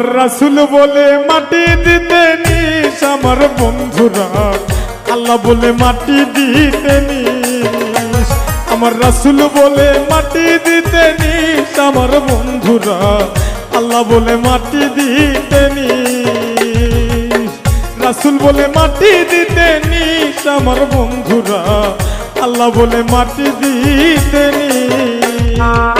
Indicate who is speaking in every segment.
Speaker 1: রাসুল বলে, মাটি দিতে নিস আমার বন্ধুরা। আল্লাহ বলে, মাটি দিতে নিস। আমার রাসুল বলে, মাটি দিতে নিস আমার বন্ধুরা। আল্লাহ বলে, মাটি দিতে নিস। রাসুল বলে, মাটি দিতে নিস আমার বন্ধুরা। আল্লাহ বলে, মাটি দিতে নিস।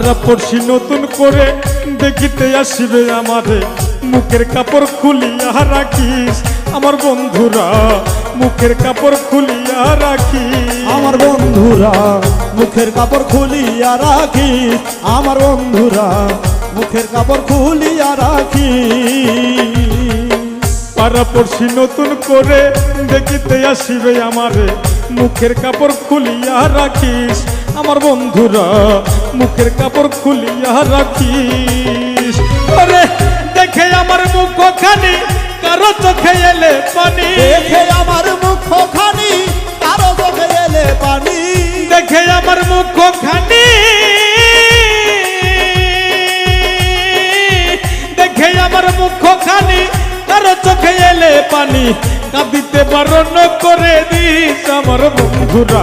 Speaker 1: পাড়া পড়শি নতুন করে দেখিতে আসিবে আমারে। মুখের কাপড় খুলিয়া রাখিস আমার বন্ধুরা মুখের কাপড় খুলিয়া রাখি
Speaker 2: আমার বন্ধুরা মুখের কাপড় খুলিয়া রাখি আমার বন্ধুরা মুখের কাপড় খুলিয়া রাখি
Speaker 1: পাড়া পড়শি নতুন করে দেখিতে আসিবে আমারে। মুখের কাপড় খুলিয়া রাখিস আমার বন্ধুরা মুখের কাপড় খুলিয়া রাখিস। ওরে দেখে আমার মুখ খানি কারও চোখে এলে পানি।
Speaker 2: দেখে আমার মুখ খানি কারও চোখে এলে পানি।
Speaker 1: দেখে আমার মুখ খানি দেখে আমার মুখ খানি কারও চোখে এলে পানি। কাঁদিতে বারণ করে দিস আমার বন্ধুরা।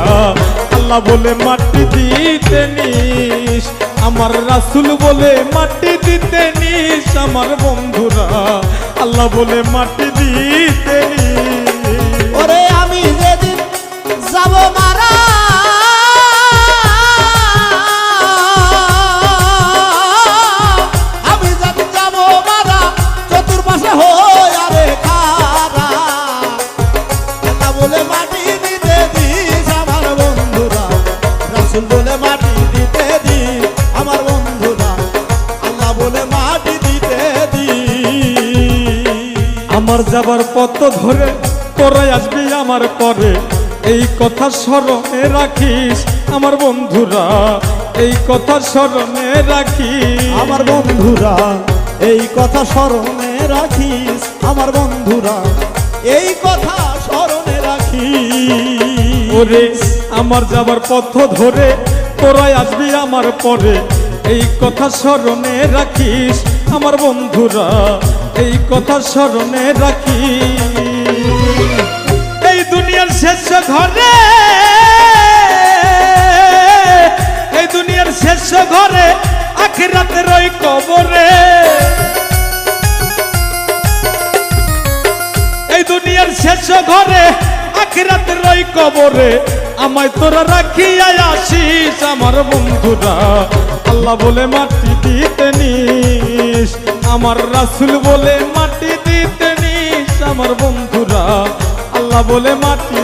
Speaker 1: আল্লাহ বলে মাটি নিস আমার রাসুল বলে মাটি দিতে নিস আমার বন্ধুরা। আল্লাহ বলে মাটি দিতে
Speaker 2: ওরে আমি যেদিন যাব মারা, আমি মারা বলে মাটি দিতে দিস আমার বন্ধুরা। রাসুল বলে মাটি আমার
Speaker 1: যাবার পথ ধরে তোরাই আসবি আমার পরে। এই কথা স্মরণে রাখিস আমার বন্ধুরা এই কথা স্মরণে রাখিস।
Speaker 2: আমার বন্ধুরা এই কথা স্মরণে রাখিস আমার বন্ধুরা এই কথা স্মরণে রাখি
Speaker 1: ওরে আমার যাবার পথ ধরে তোরাই আসবি আমার পরে। এই কথা স্মরণে রাখিস আমার বন্ধুরা এই কথা স্মরণে রাখি। এই দুনিয়ার শেষ ঘরে, এই দুনিয়ার শেষ ঘরে আখিরাতের ওই কবরে। এই দুনিয়ার শেষ ঘরে আখিরাতের ওই কবরে আমায় তোরা রাখিয়া আসিস আমার বন্ধুরা। আল্লাহ বলে মাটি দিতে নিস। আমার রাসুল বলে মাটি দিতে নিস আমার বন্ধুরা। আল্লাহ বলে মাটি